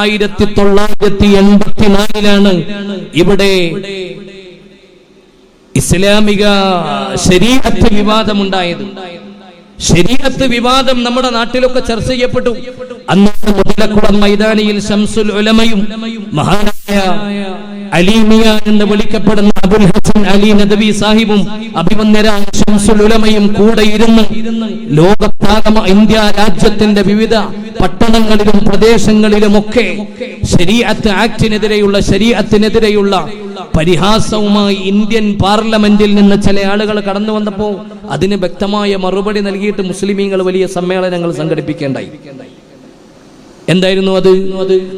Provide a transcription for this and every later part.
ആയിരത്തി തൊള്ളായിരത്തി എൺപത്തിനാലിലാണ് ഇവിടെ ഇസ്ലാമിക ശരീരത്ത് വിവാദമുണ്ടായത്. ശരീരത്ത് വിവാദം നമ്മുടെ നാട്ടിലൊക്കെ ചർച്ച ചെയ്യപ്പെട്ടു. അന്ന് മുതലക്കുളം മൈതാനിയിൽ ഷംസുൽ ഉലമയും മഹാനായ അലീമിയ എന്ന് വിളിക്കപ്പെടുന്ന അബുൽ അലി നദവി സാഹിബും അഭിമന്യരായ ഷംസുൽ ഉലമയും കൂടെ ഇരുന്ന് ലോകത്താകമ ഇന്ത്യ രാജ്യത്തിന്റെ വിവിധ പട്ടണങ്ങളിലും പ്രദേശങ്ങളിലുമൊക്കെ ശരീഅത്ത് ആക്ടിനെതിരെയുള്ള ശരീഅത്തിനെതിരെയുള്ള പരിഹാസവുമായി ഇന്ത്യൻ പാർലമെന്റിൽ നിന്ന് ചില ആളുകൾ കടന്നു വന്നപ്പോൾ അതിന് വ്യക്തമായ മറുപടി നൽകിയിട്ട് മുസ്ലിമീങ്ങൾ വലിയ സമ്മേളനങ്ങൾ സംഘടിപ്പിക്കേണ്ടായി. എന്തായിരുന്നു അത്?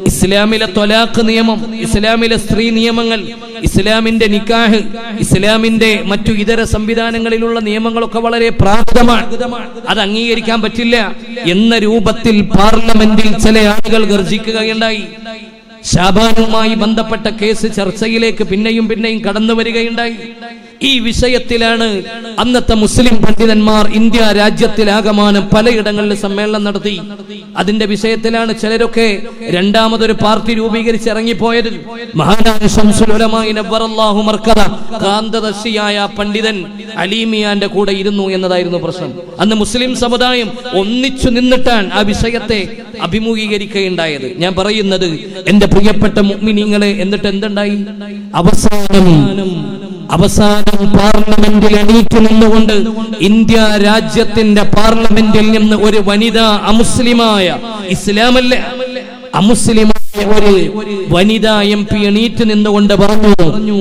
ഇസ്ലാമിലെ തൊലാഖ് നിയമം ഇസ്ലാമിലെ സ്ത്രീ നിയമങ്ങൾ ഇസ്ലാമിന്റെ നിക്കാഹ് ഇസ്ലാമിന്റെ മറ്റു ഇതര സംവിധാനങ്ങളിലുള്ള നിയമങ്ങളൊക്കെ വളരെ പ്രാകൃതമാണ്. അത് അംഗീകരിക്കാൻ പറ്റില്ല. എന്ന രൂപത്തിൽ പാർലമെന്റിൽ ചില ആളുകൾ ഗർജിക്കുകയുണ്ടായി. ഷാബാനുമായി ബന്ധപ്പെട്ട കേസ് ചർച്ചയിലേക്ക് പിന്നെയും പിന്നെയും കടന്നു വരികയുണ്ടായി ഈ വിഷയത്തിലാണ് അന്നത്തെ മുസ്ലിം പണ്ഡിതന്മാർ ഇന്ത്യ രാജ്യത്തിലാകമാനം പലയിടങ്ങളിൽ സമ്മേളനം നടത്തി. അതിന്റെ വിഷയത്തിലാണ് ചിലരൊക്കെ രണ്ടാമതൊരു പാർട്ടി രൂപീകരിച്ച് ഇറങ്ങിപ്പോയത് മഹാനായ പണ്ഡിതൻ അലീമിയാന്റെ കൂടെ ഇരുന്നു എന്നതായിരുന്നു പ്രശ്നം. അന്ന് മുസ്ലിം സമുദായം ഒന്നിച്ചു നിന്നിട്ടാണ് ആ വിഷയത്തെ അഭിമുഖീകരിക്കുകയുണ്ടായത്. ഞാൻ പറയുന്നത് എന്റെ പ്രിയപ്പെട്ട മുഗ്മിനിങ്ങളെ എന്നിട്ട് എന്തുണ്ടായി? അവസാനം അവസാനം പാർലമെന്റിൽ എണീറ്റ് നിന്നുകൊണ്ട് ഇന്ത്യ രാജ്യത്തിന്റെ പാർലമെന്റിൽ നിന്ന് ഒരു വനിത അമുസ്ലിമായ ഇസ്ലാമല്ല? അമുസ്ലിമായ വനിതാ എം പി എണീറ്റ് നിന്നുകൊണ്ട് പറഞ്ഞു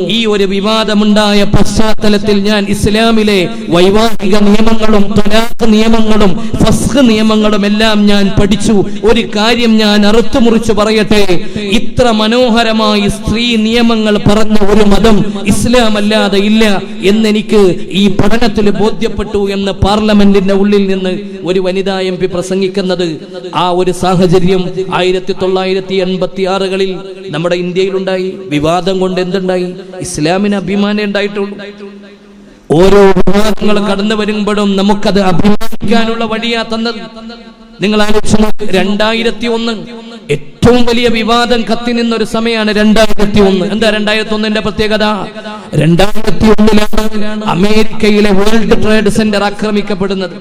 ഈ ഒരു വിവാദമുണ്ടായ പശ്ചാത്തലത്തിൽ ഞാൻ ഇസ്ലാമിലെ വൈവാഹിക നിയമങ്ങളും തലാഖ് നിയമങ്ങളും ഫസ്ഖ് നിയമങ്ങളും എല്ലാം ഞാൻ പഠിച്ചു. ഒരു കാര്യം ഞാൻ അറുത്തുമുറിച്ചു പറയട്ടെ. ഇത്ര മനോഹരമായി സ്ത്രീ നിയമങ്ങൾ പറഞ്ഞ ഒരു മതം ഇസ്ലാം അല്ലാതെ ഇല്ല എന്നെനിക്ക് ഈ പഠനത്തിൽ ബോധ്യപ്പെട്ടു എന്ന് പാർലമെന്റിന്റെ ഉള്ളിൽ നിന്ന് ഒരു വനിതാ എം പി പ്രസംഗിക്കുന്നത് ആ ഒരു സാഹചര്യം ആയിരത്തി തൊള്ളായിരത്തി എൺപത്തി ആറുകളിൽ നമ്മുടെ ഇന്ത്യയിലുണ്ടായി വിവാദം കൊണ്ട് എന്തുണ്ടായി? ഇസ്ലാമിന് അഭിമാനം ഉണ്ടായിട്ടുള്ളൂ. ഓരോ വിവാദങ്ങൾ കടന്നു വരുമ്പോഴും നമുക്കത് അഭിമാനിക്കാനുള്ള വഴിയാ തന്നത്. നിങ്ങൾ ആലോചിച്ചു രണ്ടായിരത്തി ഒന്ന് ഏറ്റവും വലിയ വിവാദം കത്തി നിന്നൊരു സമയമാണ് രണ്ടായിരത്തി ഒന്ന് എന്താ രണ്ടായിരത്തി ഒന്നിന്റെ പ്രത്യേകത? രണ്ടായിരത്തി ഒന്നിലാണ് അമേരിക്കയിലെ വേൾഡ് ട്രേഡ് സെന്റർ ആക്രമിക്കപ്പെടുന്നത്.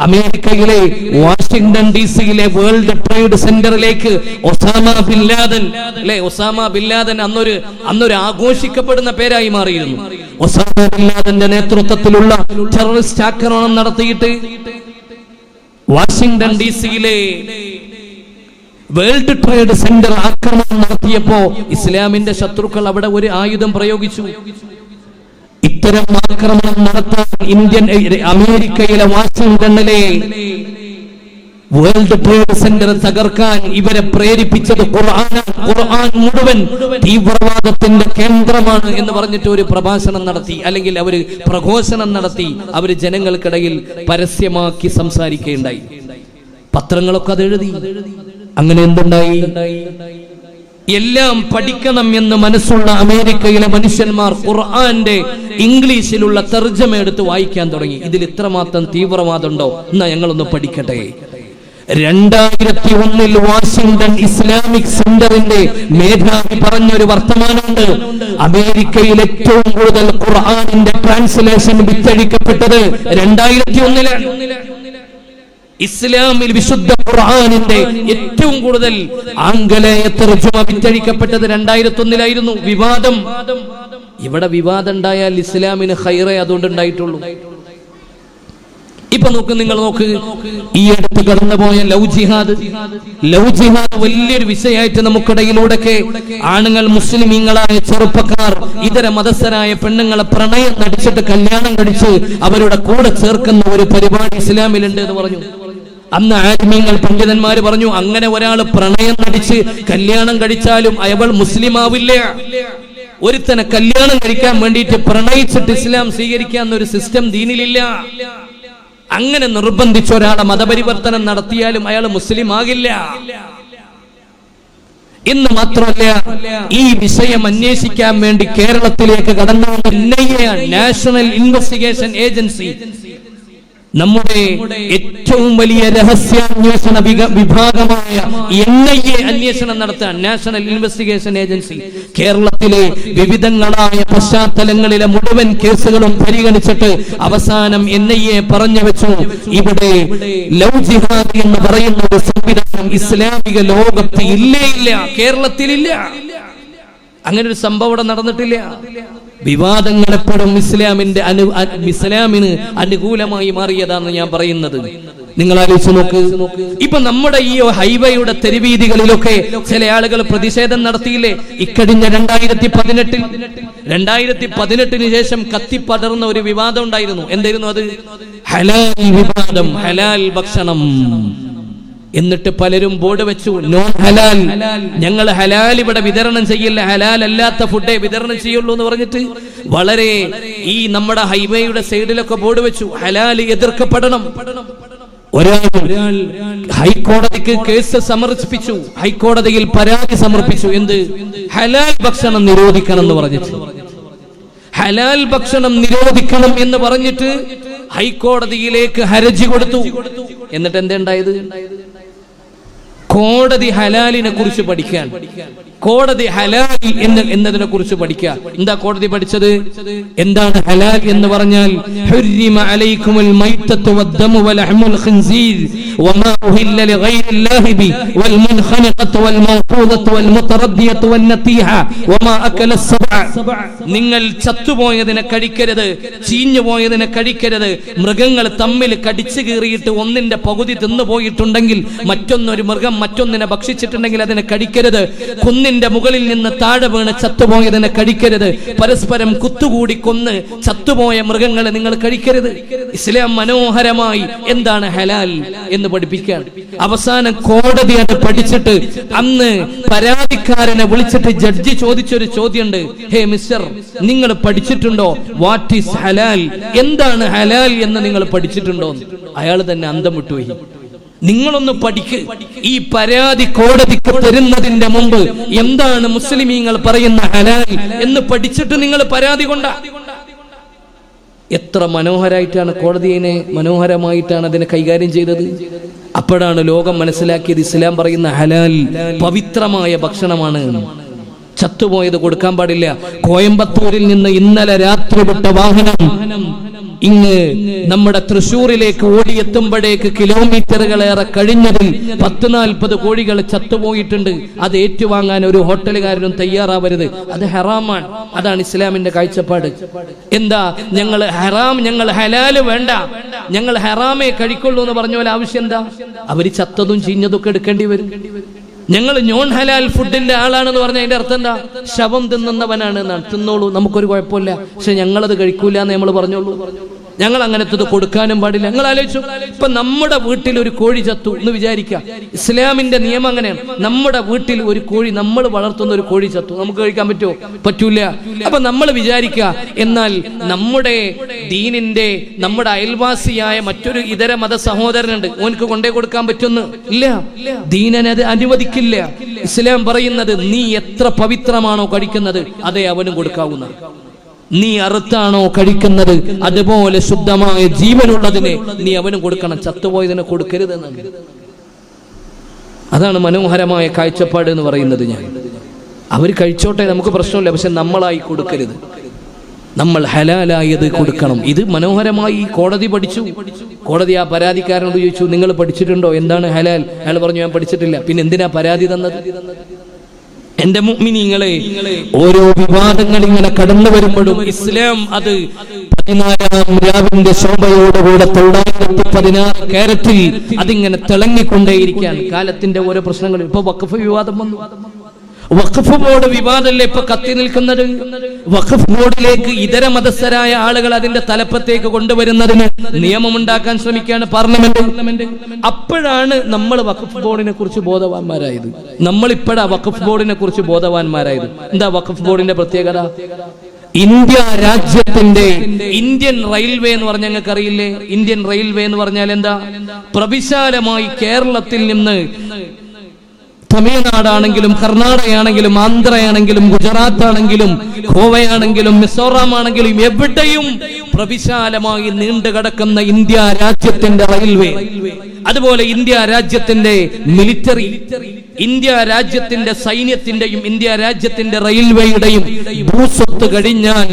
അമേരിക്കയിലെ വാഷിംഗ്ടൺ ഡി സിയിലെ വേൾഡ് ട്രേഡ് സെന്ററിലേക്ക് ഒസാമ ബില്ലാദൻ ലാദൻ അല്ലെ? ഒസാമ ബില്ലാദൻ ലാദൻ അന്നൊരു അന്നൊരു ആഘോഷിക്കപ്പെടുന്ന പേരായി മാറിയിരുന്നു. ഒസാമ ബില്ലാദന്റെ നേതൃത്വത്തിലുള്ള ടെററിസ്റ്റ് ആക്രമണം നടത്തിയിട്ട് വാഷിംഗ്ടൺ ഡി സിയിലെ വേൾഡ് ട്രേഡ് സെന്റർ ആക്രമണം നടത്തിയപ്പോ ഇസ്ലാമിന്റെ ശത്രുക്കൾ അവിടെ ഒരു ആയുധം പ്രയോഗിച്ചു. ഇത്തരം ആക്രമണം നടത്താൻ ഇന്ത്യൻ അമേരിക്കയിലെ വാഷിംഗ്ടണിലെ വേൾഡ് ട്രേഡ് സെന്റർ തകർക്കാൻ ഇവരെ പ്രേരിപ്പിച്ചത് ഖുർആനാണ്. ഖുർആൻ മുഴുവൻ തീവ്രവാദത്തിന്റെ കേന്ദ്രമാണ് എന്ന് പറഞ്ഞിട്ട് ഒരു പ്രഭാഷണം നടത്തി അല്ലെങ്കിൽ അവർ പ്രഘോഷണം നടത്തി അവർ ജനങ്ങൾക്കിടയിൽ പരസ്യമാക്കി സംസാരിക്കുകയുണ്ടായി. പത്രങ്ങളൊക്കെ അത് എഴുതി. അങ്ങനെ എന്തുണ്ടായി? എല്ലാം പഠിക്കണം എന്ന് മനസ്സുള്ള അമേരിക്കയിലെ മനുഷ്യന്മാർ ഖുർആന്റെ ഇംഗ്ലീഷിലുള്ള തർജമ എടുത്ത് വായിക്കാൻ തുടങ്ങി. ഇതിൽ ഇത്രമാത്രം തീവ്രവാദമുണ്ടോ? എന്നാ ഞങ്ങളൊന്ന് പഠിക്കട്ടെ. രണ്ടായിരത്തി ഒന്നിൽ വാഷിംഗ്ടൺ ഇസ്ലാമിക് സെന്ററിന്റെ മേധാവി പറഞ്ഞൊരു വർത്തമാനമുണ്ട്. അമേരിക്കയിൽ ഏറ്റവും കൂടുതൽ ഖുർആാനിന്റെ ട്രാൻസ്ലേഷൻ വിറ്റഴിക്കപ്പെട്ടത് രണ്ടായിരത്തി ഒന്നിലാണ് ഇസ്ലാമിൽ വിശുദ്ധ ഖുർആനിന്റെ ഏറ്റവും കൂടുതൽ ആംഗലേയ തർജമ വിറ്റഴിക്കപ്പെട്ടത് രണ്ടായിരത്തി ഒന്നിലായിരുന്നു വിവാദം. ഇവിടെ വിവാദം ഉണ്ടായാൽ ഇസ്ലാമിന് ഹൈറേ അതുകൊണ്ട് ഉണ്ടായിട്ടുള്ളൂ. ഇപ്പൊ നോക്ക് നിങ്ങൾ നോക്ക്. ഈ അടുത്ത് കടന്നുപോയ ലവ് ജിഹാദ്. ലവ് ജിഹാദ് വലിയൊരു വിഷയമായിട്ട് നമുക്കിടയിലൂടെയൊക്കെ ആണുങ്ങൾ മുസ്ലിമീങ്ങളായ ചെറുപ്പക്കാർ ഇതര മതസ്ഥരായ പെണ്ണുങ്ങളെ പ്രണയം നടിച്ചിട്ട് കല്യാണം കഴിച്ച് അവരുടെ കൂടെ ചേർക്കുന്ന ഒരു പരിപാടി ഇസ്ലാമിലുണ്ട് എന്ന് പറഞ്ഞു. അന്ന് ആത്മീയങ്ങൾ പണ്ഡിതന്മാർ പറഞ്ഞു അങ്ങനെ ഒരാൾ പ്രണയം നടിച്ച് കല്യാണം കഴിച്ചാലും അയവൾ മുസ്ലിം ആവില്ല ഒരുത്തനെ കല്യാണം കഴിക്കാൻ വേണ്ടിയിട്ട് പ്രണയിച്ചിട്ട് ഇസ്ലാം സ്വീകരിക്കാൻ ഒരു സിസ്റ്റം ദീനിലില്ല. അങ്ങനെ നിർബന്ധിച്ച ഒരാളെ മതപരിവർത്തനം നടത്തിയാലും അയാൾ മുസ്ലിം ആകില്ല ഇന്ന് മാത്രമല്ല ഈ വിഷയം അന്വേഷിക്കാൻ വേണ്ടി കേരളത്തിലേക്ക് കടന്നു നാഷണൽ ഇൻവെസ്റ്റിഗേഷൻ ഏജൻസി നമ്മുടെ ഏറ്റവും വലിയ രഹസ്യാന്വേഷണ വിഭാഗമായ എൻ ഐ എ അന്വേഷണം നടത്താൻ നാഷണൽ ഇൻവെസ്റ്റിഗേഷൻ ഏജൻസി കേരളത്തിലെ വിവിധങ്ങളായ പശ്ചാത്തലങ്ങളിലെ മുഴുവൻ കേസുകളും പരിഗണിച്ചിട്ട് അവസാനം എൻ ഐ എ പറഞ്ഞു വെച്ചു. ഇവിടെ ലവ് ജിഹാദ് എന്ന് പറയുന്ന ഒരു സംവിധാനം ഇസ്ലാമിക ലോകത്ത് ഇല്ലേ ഇല്ല കേരളത്തിലില്ല അങ്ങനെ ഒരു സംഭവം ഇവിടെ നടന്നിട്ടില്ല. വിവാദങ്ങൾ എപ്പോഴും ഇസ്ലാമിന്റെ അനു ഇസ്ലാമിന് അനുകൂലമായി മാറിയതാണെന്ന് ഞാൻ പറയുന്നത്. നിങ്ങൾ ആലോചിച്ച് നോക്ക്. ഇപ്പൊ നമ്മുടെ ഈ ഹൈവേയുടെ തെരുവീതികളിലൊക്കെ ചില ആളുകൾ പ്രതിഷേധം നടത്തിയില്ലേ? ഇക്കഴിഞ്ഞ രണ്ടായിരത്തി പതിനെട്ടിൽ രണ്ടായിരത്തി പതിനെട്ടിന് ശേഷം കത്തിപ്പടർന്ന ഒരു വിവാദം ഉണ്ടായിരുന്നു. എന്തായിരുന്നു അത്? ഹലാൽ വിവാദം ഹലാൽ ഭക്ഷണം. എന്നിട്ട് പലരും ബോർഡ് വെച്ചു നോൺ ഹലാൽ. ഞങ്ങൾ ഹലാൽ ഇവിടെ വിതരണം ചെയ്യില്ല. ഹലാൽ അല്ലാത്ത ഫുഡേ വിതരണം ചെയ്യുള്ളൂ എന്ന് പറഞ്ഞിട്ട് വളരെ ഈ നമ്മുടെ ഹൈവേയുടെ സൈഡിലൊക്കെ ബോർഡ് വെച്ചു. ഹലാൽ എതിർക്കപ്പെടണം. ഒരാൾ ഹൈക്കോടതിക്ക് കേസ് സമർപ്പിച്ചു. ഹൈക്കോടതിയിൽ പരാതി സമർപ്പിച്ചു. എന്ത്? ഹലാൽ ഭക്ഷണം നിരോധിക്കണം എന്ന് പറഞ്ഞിട്ട്. ഹലാൽ ഭക്ഷണം നിരോധിക്കണം എന്ന് പറഞ്ഞിട്ട് ഹൈക്കോടതിയിലേക്ക് ഹരജി കൊടുത്തു. എന്നിട്ട് എന്തുണ്ടായത്? കോടതി ഹലാലിനെ കുറിച്ച് പഠിക്കാൻ. കോടതി ഹലാൽ എന്ന് എന്നതിനെ കുറിച്ച് പഠിക്കുക. എന്താ കോടതി പഠിച്ചത്? എന്താണ് ഹലാൽ എന്ന് പറഞ്ഞാൽ നിങ്ങൾ ചത്തുപോയതിനെ കഴിക്കരുത് ചീഞ്ഞു പോയതിനെ കഴിക്കരുത്. മൃഗങ്ങൾ തമ്മിൽ കടിച്ചു കീറിയിട്ട് ഒന്നിന്റെ പകുതി തിന്നു പോയിട്ടുണ്ടെങ്കിൽ മറ്റൊന്നൊരു മൃഗം മറ്റൊന്നിനെ ഭക്ഷിച്ചിട്ടുണ്ടെങ്കിൽ അതിനെ കഴിക്കരുത്. കുന്നിന്റെ മുകളിൽ നിന്ന് താഴെ വീണ് ചത്തുപോയതിനെ കഴിക്കരുത്. പരസ്പരം കുത്തുകൂടി കൊന്ന് ചത്തുപോയ മൃഗങ്ങളെ നിങ്ങൾ കഴിക്കരുത്. ഇസ്ലാം മനോഹരമായി എന്താണ് ഹലാൽ എന്ന് പഠിപ്പിക്കാൻ. അവസാനം കോടതി അത് പഠിച്ചിട്ട് അന്ന് പരാതിക്കാരനെ വിളിച്ചിട്ട് ജഡ്ജി ചോദിച്ചൊരു ചോദ്യമുണ്ട്. ഹേ മിസ്റ്റർ നിങ്ങൾ പഠിച്ചിട്ടുണ്ടോ? വാട്ട് ഈസ് ഹലാൽ? എന്താണ് ഹലാൽ എന്ന് നിങ്ങൾ പഠിച്ചിട്ടുണ്ടോ അയാൾ തന്നെ അന്തം വിട്ടുപോയി. നിങ്ങളൊന്ന് പഠിക്ക്. ഈ പരാതി കോടതിക്ക് തരുന്നതിന്റെ മുമ്പ് എന്താണ് മുസ്ലിമീങ്ങൾ പറയുന്ന ഹലാൽ എന്ന് പഠിച്ചിട്ട് നിങ്ങൾ പരാതി കൊണ്ട. എത്ര മനോഹരായിട്ടാണ് കോടതിയെ മനോഹരമായിട്ടാണ് അതിനെ കൈകാര്യം ചെയ്തത്. അപ്പോഴാണ് ലോകം മനസ്സിലാക്കിയത് ഇസ്ലാം പറയുന്ന ഹലാൽ പവിത്രമായ ഭക്ഷണമാണ്. ചത്തുപോയത് കൊടുക്കാൻ പാടില്ല. കോയമ്പത്തൂരിൽ നിന്ന് ഇന്നലെ രാത്രി വിട്ട വാഹനം ഇങ്ങ് നമ്മുടെ തൃശൂരിലേക്ക് ഓടിയെത്തുമ്പോഴേക്ക് കിലോമീറ്ററുകളേറെ കഴിഞ്ഞതിൽ പത്ത് നാൽപ്പത് കോഴികൾ ചത്തുപോയിട്ടുണ്ട്. അത് ഏറ്റുവാങ്ങാൻ ഒരു ഹോട്ടലുകാരനും തയ്യാറാവരുത്. അത് ഹെറാമാണ്. അതാണ് ഇസ്ലാമിന്റെ കാഴ്ചപ്പാട്. എന്താ? ഞങ്ങൾ ഹെറാം ഞങ്ങൾ ഹലാൽ വേണ്ട. ഞങ്ങൾ ഹെറാമേ കഴിക്കുള്ളൂ എന്ന് പറഞ്ഞ പോലെ ആവശ്യം എന്താ? അവർ ചത്തതും ചീഞ്ഞതും ഒക്കെ എടുക്കേണ്ടി വരും. ഞങ്ങൾ നോൺ ഹലാൽ ഫുഡിന്റെ ആളാണെന്ന് പറഞ്ഞ അതിന്റെ അർത്ഥം എന്താ? ശവം തിന്നുന്നവനാണ് തിന്നോളൂ നമുക്കൊരു കുഴപ്പമില്ല. പക്ഷെ ഞങ്ങളത് കഴിക്കൂല എന്ന് നമ്മൾ പറഞ്ഞോളൂ ഞങ്ങൾ അങ്ങനത്തത് കൊടുക്കാനും പാടില്ല. ഞങ്ങൾ ആലോചിച്ചു ഇപ്പൊ നമ്മുടെ വീട്ടിൽ ഒരു കോഴി ചത്തു എന്ന് വിചാരിക്കുക ഇസ്ലാമിന്റെ നിയമം അങ്ങനെയാണ്. നമ്മുടെ വീട്ടിൽ ഒരു കോഴി നമ്മൾ വളർത്തുന്ന ഒരു കോഴി ചത്തു. നമുക്ക് കഴിക്കാൻ പറ്റുമോ? പറ്റൂല. അപ്പൊ നമ്മൾ വിചാരിക്കുക എന്നാൽ നമ്മുടെ ദീനിന്റെ നമ്മുടെ അയൽവാസിയായ മറ്റൊരു ഇതര മത സഹോദരനുണ്ട്. ഓനക്ക് കൊണ്ടേ കൊടുക്കാൻ പറ്റുമെന്ന്. ഇല്ല. ദീനനത് അനുവദിക്കില്ല. ഇസ്ലാം പറയുന്നത് നീ എത്ര പവിത്രമാണോ കഴിക്കുന്നത് അതേ അവനും കൊടുക്കാവുന്ന നീ അറുത്താണോ കഴിക്കുന്നത്? അതുപോലെ ശുദ്ധമായ ജീവനുള്ളതിനെ നീ അവനും കൊടുക്കണം. ചത്തുപോയതിനെ കൊടുക്കരുത് അതാണ് മനോഹരമായ കാഴ്ചപ്പാട് എന്ന് പറയുന്നത് ഞാൻ. അവർ കഴിച്ചോട്ടെ നമുക്ക് പ്രശ്നമില്ല. പക്ഷെ നമ്മളായി കൊടുക്കരുത്. നമ്മൾ ഹലാലായത് കൊടുക്കണം. ഇത് മനോഹരമായി കോടതി പഠിച്ചു. കോടതി ആ പരാതിക്കാരനോട് ചോദിച്ചു നിങ്ങൾ പഠിച്ചിട്ടുണ്ടോ? എന്താണ് ഹലാൽ? അയാൾ പറഞ്ഞു ഞാൻ പഠിച്ചിട്ടില്ല. പിന്നെ എന്തിനാ പരാതി തന്നത്? എന്റെ മുഗ്മിനിങ്ങളെ ഓരോ വിവാദങ്ങൾ ഇങ്ങനെ കടന്നു വരുമ്പോഴും ഇസ്ലാം അത് പതിനാലാം രാവിന്റെ ശോഭയോടുകൂടെ തൊള്ളായിരത്തി പതിനാറ് കാരറ്റിൽ അതിങ്ങനെ തിളങ്ങിക്കൊണ്ടേയിരിക്കാൻ കാലത്തിന്റെ ഓരോ പ്രശ്നങ്ങൾ ഇപ്പൊ വക്കഫ് വിവാദം വന്നു. വഖഫ് ബോർഡ് വിവാദമല്ലേ ഇപ്പൊ കത്തി നിൽക്കുന്നത്? വഖഫ് ബോർഡിലേക്ക് ഇതര മതസ്ഥരായ ആളുകൾ അതിന്റെ തലപ്പത്തേക്ക് കൊണ്ടുവരുന്നതിന് നിയമമുണ്ടാക്കാൻ ശ്രമിക്കുകയാണ് പാർലമെന്റ്. അപ്പോഴാണ് നമ്മൾ വഖഫ് ബോർഡിനെ കുറിച്ച് ബോധവാന്മാരായത്. നമ്മൾ ഇപ്പോഴാ വഖഫ് ബോർഡിനെ കുറിച്ച് ബോധവാന്മാരായത്. എന്താ വഖഫ് ബോർഡിന്റെ പ്രത്യേകത? ഇന്ത്യ രാജ്യത്തിന്റെ ഇന്ത്യൻ റെയിൽവേ എന്ന് പറഞ്ഞ ഞങ്ങൾക്ക് അറിയില്ലേ ഇന്ത്യൻ റെയിൽവേ എന്ന് പറഞ്ഞാൽ എന്താ? പ്രവിശാലമായി കേരളത്തിൽ നിന്ന് തമിഴ്നാടാണെങ്കിലും കർണാടകയാണെങ്കിലും ആന്ധ്രയാണെങ്കിലും ഗുജറാത്ത് ആണെങ്കിലും ഗോവയാണെങ്കിലും മിസോറാം ആണെങ്കിലും എവിടെയും പ്രവിശാലമായി നീണ്ടു കിടക്കുന്ന ഇന്ത്യ രാജ്യത്തിന്റെ റെയിൽവേ. അതുപോലെ ഇന്ത്യ രാജ്യത്തിന്റെ മിലിറ്ററി ഇന്ത്യ രാജ്യത്തിന്റെ സൈന്യത്തിന്റെയും ഇന്ത്യ രാജ്യത്തിന്റെ റെയിൽവേയുടെയും ഭൂസ്വത്ത് കഴിഞ്ഞാൽ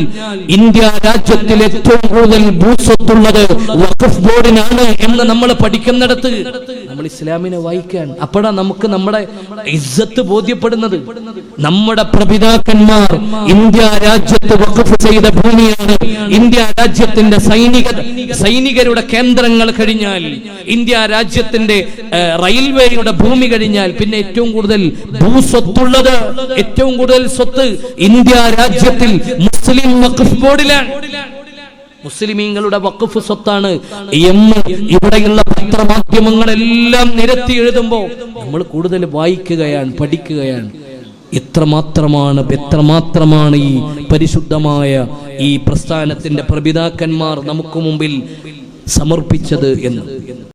ഇന്ത്യ രാജ്യത്തിൽ ഏറ്റവും കൂടുതൽ ഭൂസ്വത്തുള്ളത് വഖഫ് ബോർഡിനാണ് എന്ന് നമ്മൾ പഠിക്കുന്നിടത്ത് ഇസ്ലാമിനെ വായിക്കാൻ. അപ്പോഴാ നമുക്ക് നമ്മുടെ ഇസ്സത്ത് ബോധ്യപ്പെടുന്നത്. നമ്മുടെ പ്രപിതാക്കന്മാർ ഇന്ത്യ രാജ്യത്ത് വഖഫ് ചെയ്ത ഭൂമിയാണ്. ഇന്ത്യ രാജ്യത്തിന്റെ സൈനിക സൈനികരുടെ കേന്ദ്രങ്ങൾ കഴിഞ്ഞാൽ ഇന്ത്യ രാജ്യത്തിന്റെ റെയിൽവേയുടെ ഭൂമി കഴിഞ്ഞാൽ പിന്നെ ഏറ്റവും കൂടുതൽ ഭൂസ്വത്തുള്ളത് ഏറ്റവും കൂടുതൽ സ്വത്ത് ഇന്ത്യ രാജ്യത്തിൽ മുസ്ലിം വഖഫ് ബോർഡിലാണ്. മുസ്ലിമീങ്ങളുടെ വഖഫ് സ്വത്താണ് എന്ന് ഇവിടെയുള്ള പത്രമാധ്യമങ്ങളെല്ലാം നിരത്തി എഴുതുമ്പോൾ നമ്മൾ കൂടുതൽ വായിക്കുകയാണ് പഠിക്കുകയാണ്. എത്രമാത്രമാണ് എത്രമാത്രമാണ് ഈ പരിശുദ്ധമായ ഈ പ്രസ്ഥാനത്തിന്റെ പ്രപിതാക്കന്മാർ നമുക്ക് മുമ്പിൽ സമർപ്പിച്ചത് എന്ന്.